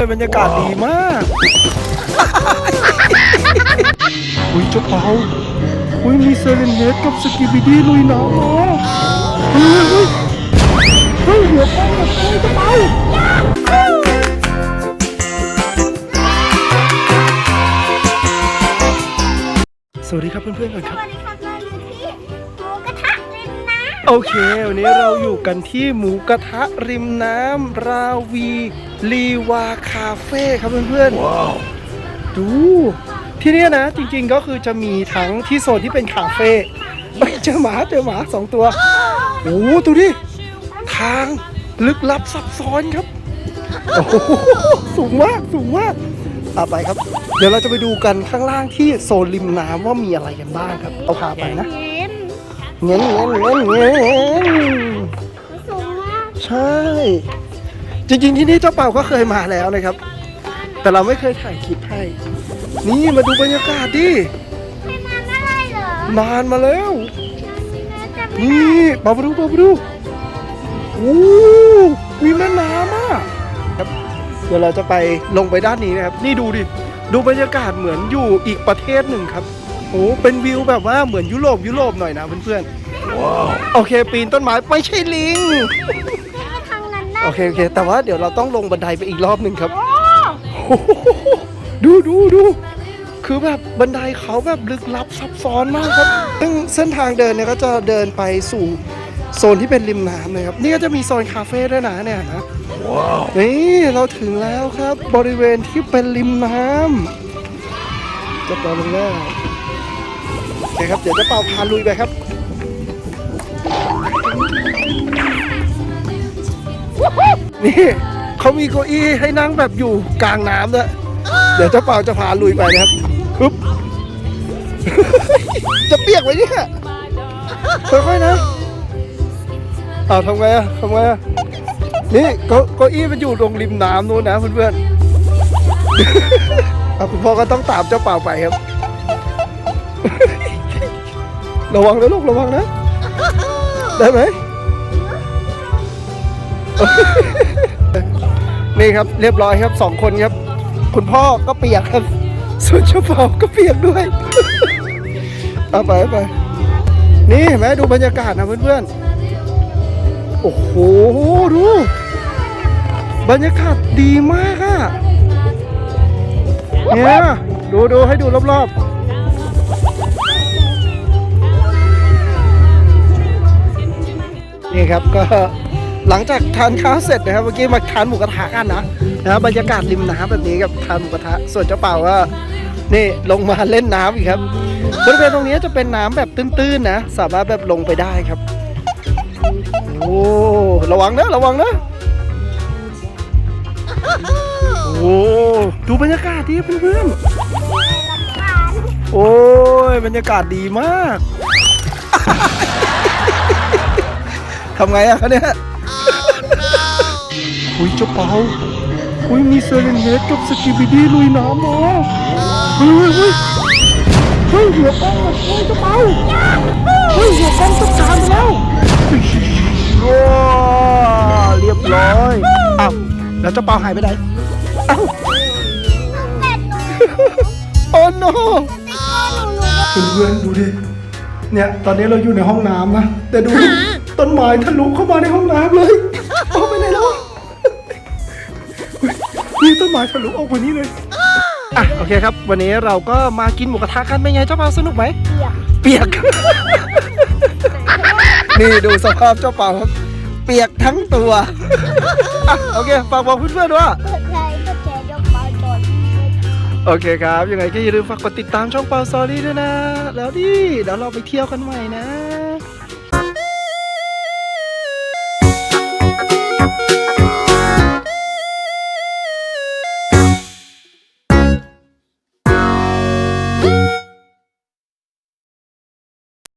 บรรยากาศดีมาก อุ้ยเจ้าเปาอุ้ยมีเซเลนเฮดกับสกิบิดี้ลุยน้ำเหรอเฮ้ยเฮ้ยเฮ้ยหัวป้องหัวป้องเจ้าเปาสวัสดีครับเพื่อนๆกันคสรับ โอเค วันนี้เราอยู่กันที่หมูกระทะริมน้ำราวีลีวาคาเฟ่ครับเพื่อนๆ ว้าว ดู ที่เนี่ยนะ จริงๆก็คือจะมีทั้งที่โซนที่เป็นคาเฟ่เอ้ยเจอหมาเจอหมาสองตัว โอ้โหดูดิ ทางลึกลับซับซ้อนครับ โอ้โหสูงมากสูงมากเอาไปครับ เดี๋ยวเราจะไปดูกันข้างล่างที่โซนริมน้ำว่ามีอะไรกันบ้างครับ เอาพาไปนะำ เย็นเงี้ยเงี้ยเงี้ยเงี้ยไม่สูงมากใช่ จริง ๆ ที่นี่เจ้าเป่าก็เคยมาแล้วนะครับ แต่เราไม่เคยถ่ายคลิปให้ นี่มาดูบรรยากาศดิไม่มาเมื่อไรเหรอนานมาแล้วน่าจะไม่นี่เป่ามาดูเป่ามาดูโอ้มีแม่น้ำอะครับเดี๋ยวเราจะไปลงไปด้านนี้นะครับ นี่ดูดิ ดูบรรยากาศเหมือนอยู่อีกประเทศหนึ่งครับ โอ้เป็นวิวแบบว่าเหมือนยุโรปยุโรปหน่อยนะเพื่อนๆว้าวโอเค ปีนต้นไม้ไม่ใช่ลิงไปทางนั้นได้โอเคโอเค แต่ว่าเดี๋ยวเราต้องลงบันไดไปอีกรอบหนึ่งครับ โอ้โอ้โหดูดูดูคือแบบบันไดเขาแบบลึกลับซับซ้อนมากครับ ซึ่งเส้นทางเดินเนี่ยก็จะเดินไปสู่โซนที่เป็นริมน้ำเลยครับ นี่ก็จะมีโซนคาเฟ่ด้วยนะเนี่ยนะนี่เราถึงแล้วครับบริเวณที่เป็นริมน้ำจะเป่าลงแล้ว โอเคครับเดี๋ยวจะเป่าพาลุยไปครับนี่เขามีเก้าอี้ให้นั่งแบบอยู่กลางน้ำด้วยเดี๋ยวเจ้าเปาจะพาลุยไปนะครับปึ๊บจะเปียกไว้เนี่ยค่อยๆนะอ้าวทำไงอะทำไงอะนี่เก้าเก้าอี้มันอยู่ตรงริมน้ำนู้นนะเพื่อนๆเอาคุณพ่อก็ต้องตามเจ้าเปล่าไปครับ ระวังนะลูกระวังนะ ได้ไหม นี่ครับเรียบร้อยครับสองคนครับ คุณพ่อก็เปียกครับ ส่วนเจ้าเป่าก็เปียกด้วยเอาไปเอาไปนี่เห็นไหมดูบรรยากาศนะเพื่อนๆ โอ้โห ดู บรรยากาศดีมากอะเนี่ยดูดูให้ดูรอบๆ นี่ครับก็หลังจากทานข้าวเสร็จนะครับเมื่อกี้มาทานหมูกระทะกันนะนะบรรยากาศริมน้ำแบบนี้กับทานหมูกระทะส่วนเจ้าเป่าก็นี่ลงมาเล่นน้ำอีกครับบริเวณตรงนี้จะเป็นน้ำแบบตื้นๆนะ สามารถแบบลงไปได้ครับ โอ้ระวังนะระวังนะโอ้ดูบรรยากาศดิเพื่อนๆโอ้ยบรรยากาศดีมาก ทำไงอะคะเนี่ยอุ้ยเจ้าเปาอุ้ยมีเซเลนเฮดกับสกิบิดี้ลุยน้ำเหรอเฮ้ยเฮ้ยเฮ้ยหัวป้องหัวป้องเจ้าเปาเฮ้ยหัวป้องจัดการไปแล้วว้าวเรียบร้อยอ้าวแล้วเจ้าเปาหายไปไหนอ้าวเป็ดหนูโอ้โนติ๊กเกอร์หนูหนูเพื่อนๆดูดิเนี่ยตอนนี้เราอยู่ในห้องน้ำนะแต่ดู ต้นไม้ทะลุเข้ามาในห้องน้ำเลยออกไปไหนแล้ววะเฮ้ยนี่ต้นไม้ทะลุออกมานี่เลยอะโอเคครับ วันนี้เราก็มากินหมูกระทะกันเป็นไงเจ้าเปาสนุกไหมเปียกเปียก นี่ดูสภาพเจ้าเปาครับ เปียกทั้งตัวอะโอเคฝากบอกเพื่อนๆว่าเปิดไลน์ก็แชร์ยกไปก่อนโอเคครับ ยังไงก็อย่าลืมฝากกดติดตามช่องเปาซอรี่ด้วยนะ แล้วดิเดี๋ยวเราไปเที่ยวกันใหม่นะ